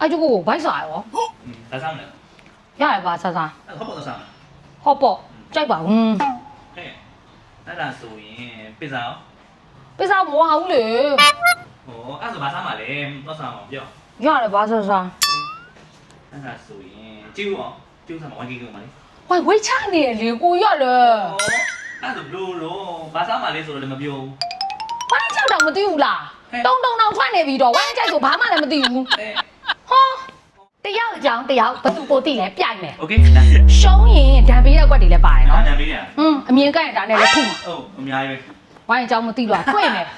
အဲ့ကျကိုဘိုက်စားရောอืมဒါစားမလဲရတယ်ပါဆဆာအဲ့ဟောပေါ်တော့စားမလားဟော့ပေါ့ကြိုက်ပါဘူးဟဲ့အဲ့ဒါဆိုရင်ပစ္စာရောပိစားမဝဘူးလေဟိုအဲ့ဒါဆိုဘာစားမလဲတော့စားအောင်ပြောရတယ်ပါဆဆာအဲ့ဒါဆိုရင်ကျူးအောင်ကျူးစားမဝိုင်းကြီးကမလေးဝိုင်ဝိတ်ချနေရလေကိုရလေအဲ့ဒါဘလို့လို့ဘာစားမလဲဆိုတော့လည်းမပြောဘူးဝိုင်းချတော့မသိဘူးလားတုံတုံတောင်ထွက်နေပြီတော့ဝိုင်းကြိုက်ဆိုဘာမှလည်းမသိဘူးအဲဟော တယောက်အကြောင်းတယောက်ဘသူပိုသိလဲပြိုင်မယ် โอเคဒါ ရှုံးရင်ဒဏ်ပေးရက်ွက်တွေလည်းပါတယ် နော် နော် ညံပေးရ อืมအမြင်ကန့်ဒါနဲ့လည်းထုမှာ ဟုတ်အများကြီး ဝိုင်းအကြောင်းမသိလို့တွေ့မယ် ပဲ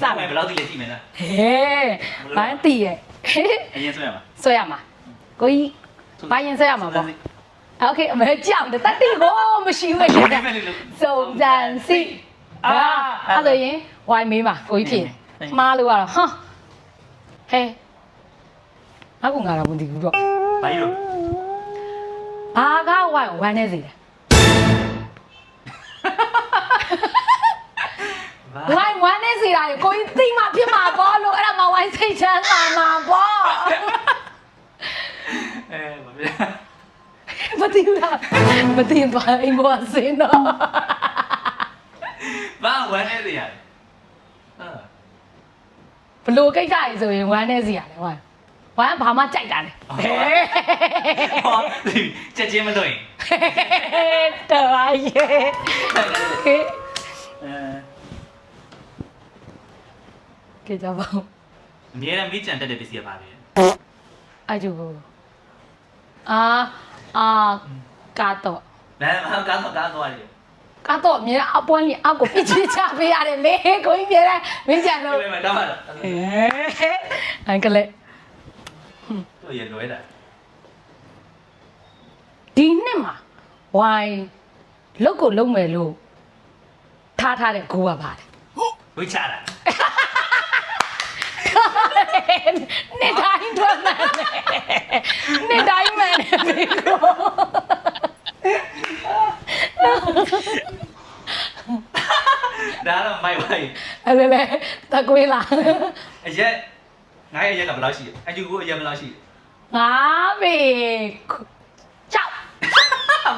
စားမယ်ဘယ်လောက်တိလဲကြည့်မယ်လား ဟဲဝိုင်းသိရဲ့ အရင်ဆွဲရမှာ ဆွဲရမှာကိုကြီးဘိုင်းရင်ဆွဲရမှာပေါ့โอเคအမေကြောက်တယ်တတိကိုမရှိဘူးလေ ဒီမဲ့လေးလို့ စုံစမ်းစီအာအဲ့ဒါရင်ဝိုင်းမေးမှာကိုကြီးဖြစ်မှားလို့ကတော့ဟာဟဲ အခုငါတော့မသိဘူးတော့ဘာကြီးလို့ဘာကဝိုင်းဝမ်းနေစီလဲဘာဝိုင်းဝမ်းနေစီတာကိုကြီးသိမှဖြစ်မှာပေါ့လို့အဲ့ဒါမှဝိုင်းစိတ်ချမ်းသာမှာပေါ့အဲဘာဖြစ်မသိဘူးလားမသိရင်သွားအိမ်ပေါ်ဆင်းတော့ဘာဝမ်းနေတယ်ရဟာဘလို့ကိစ္စကြီးဆိုရင်ဝမ်းနေစီရတယ်ဝိုင်း ဝမ်းဘာမှကြိုက်တာလေဟောချက်ချင်းမလို့ရင်တော်ပါရဲ့ဟေးအဲကြကြပါဦးအများနဲ့မိကြံတက်တဲ့ပစ္စည်းကပါလေအဲ့ကျကိုအာအာကတော့ဒါမှမကားတော့ကားတော့ရတယ်ကတော့အမြဲအပွန်းကြီးအောက်ကိုပြစ်ချချပေးရတယ်လေကိုကြီးမြဲတယ်မင်းကြံဒီလို့မဲ့တော့မှာဟဲအန်ကလေး တော့ရလွဲတာဒီနှစ်မှာဝိုင်းလုတ်ကိုလုံးမယ်လို့ထားထားတဲ့ကိုကပါတယ်ဝိချတာနှစ်တိုင်းထွက်မှန်တယ်နှစ်တိုင်းမှန်တယ်ဒီကိုဒါတော့မိုက်ပါ့အဲ့လေလေတကွေးလာအရက်ငါရဲ့အရက်ကဘယ်လောက်ရှိလဲအကျူကိုအရက်ဘယ်လောက်ရှိငါဘေကြောက်လဲ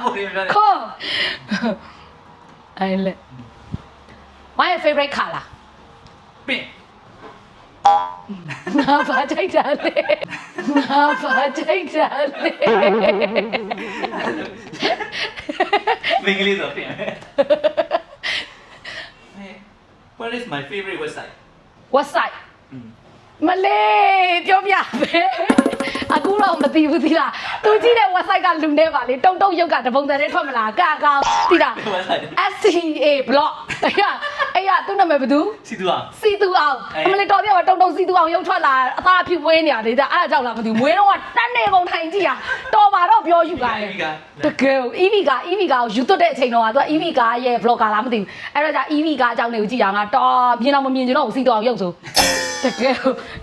မို့ရပြောတယ်ခေါ်အဲ့လေ My favorite color ပင်ငါဘာကြိုက်တာလဲငါဘာကြိုက်တာလဲမင်္ဂလိဆိုပင် What is my favorite website What side မလေးပြောပြပဲ အခုတော့မသိဘူးသီလားသူကြည့်တဲ့ website ကလူနေပါလေတုံတုံရုပ်ကတပုံစံနဲ့ထွက်မလားကာကောင်သီလား website SCA blog အဲ့ရအဲ့ရသူ့နာမည်ဘယ်သူစီတူအောင်စီသူအောင်အဲ့အမလေးတော်ပြပါတုံတုံစီသူအောင်ရုပ်ထွက်လာအသားအဖြစ်ဝင်းနေရတယ်ဒါအဲ့ဒါကြောင့်လားမသိဘူးမွေးတော့ကတန်းနေကုန်ထိုင်ကြည့်ရတော်ပါတော့ပြောယူပါလေ EV ကတကယ် EV က EV ကကိုယူသွတ်တဲ့အချိန်တော့ကသူက EV ကရဲ့ vlogger လားမသိဘူးအဲ့တော့じゃ EV ကအကြောင်းတွေကိုကြည့်ရငါတော်မြင်တော့မမြင်ချင်တော့ဘူးစီတော်အောင်ရုပ်ဆိုတကယ်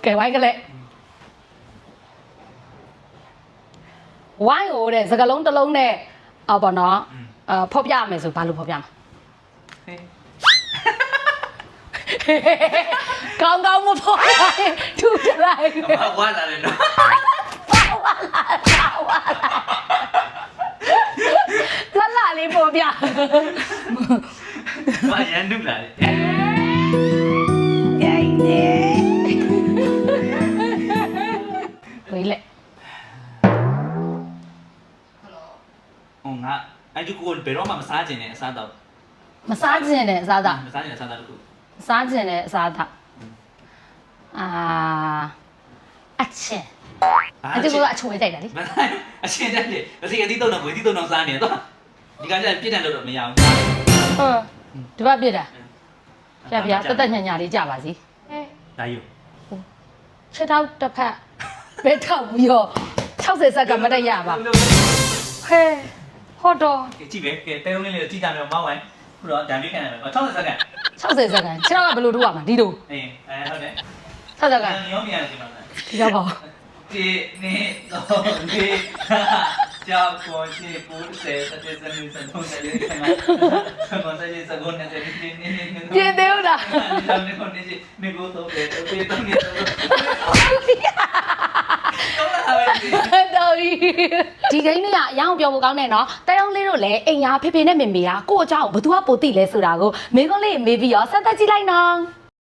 ကဲဝိုင်းကလေး ဝိုင်းဟိုတဲ့စကလုံးတစ်လုံးနဲ့အော်ပေါ့နော်အဖော်ပြရမယ်ဆိုဘာလို့ဖော်ပြမှာကောင်းကောင်းမဖော်ရရင်ထူထလိုက်ပဲဘာဝါလာလဲနော်လာလာလေးဖော်ပြဘာရန်ဒုလာလဲ ငါအကျူကိုဘယ်တော့မှမစားကျင်တဲ့အစားတော့မစားခြင်းနဲ့အစားအသောက်မစားကျင်တဲ့အစားတော့တခုမစားခြင်းနဲ့အစားအသောက်အာအချင်းအတူကအချိုးကြိုက်တာလေမစားအချင်းတက်တယ်အစီအတီးတော့တော့ဝေးတီးတော့စားနေတော့ဒီကကြပြစ်တယ်လို့တော့မရဘူးဟုတ်ဒီဘက်ပြစ်တာပြပြတက်တက်ညံ့ညံ့လေးကြပါစီအဲဒါယူခြေထောက်တစ်ဖက်ဘဲထောက်ပြီးတော့60စက္ကန့်မတက်ရပါဟဲ ဟောတော့ကြည့်ပဲကဲတဲုံလေးလေးကြည့်ကြမယ်မောင်းဝိုင်းခုတော့ဒံပြီးခံရတယ်60စက္ကန့်60စက္ကန့်ခြေထောက်ကဘယ်လိုထိုးရမှာဒီလိုအေးအဲဟုတ်တယ်60စက္ကန့်ညောမြန်စီမှာဒီတော့ပါဒီနေတော့ဒီကြောက်ကိုချေပူးစေစတဲ့စနေစတုံးတယ်လေးခံမှာဘာသာရေးစကုန်းနဲ့ဒီနေနေနေပြင်သေးဦးလားနေနေနေနေနေကိုတော့ပဲတော့တော့နေတော့ ဒီကိန်းလေးကအရောင်ပြောဖို့ကောင်းတယ်နော်တဲရုံလေးတို့လည်းအိမ်ရဖေဖေနဲ့မေမေကကို့အကြောင်းဘသူကပိုတိလဲဆိုတာကိုမေခွန်းလေးမေးပြီးတော့စမ်းသပ်ကြည့်လိုက်နော်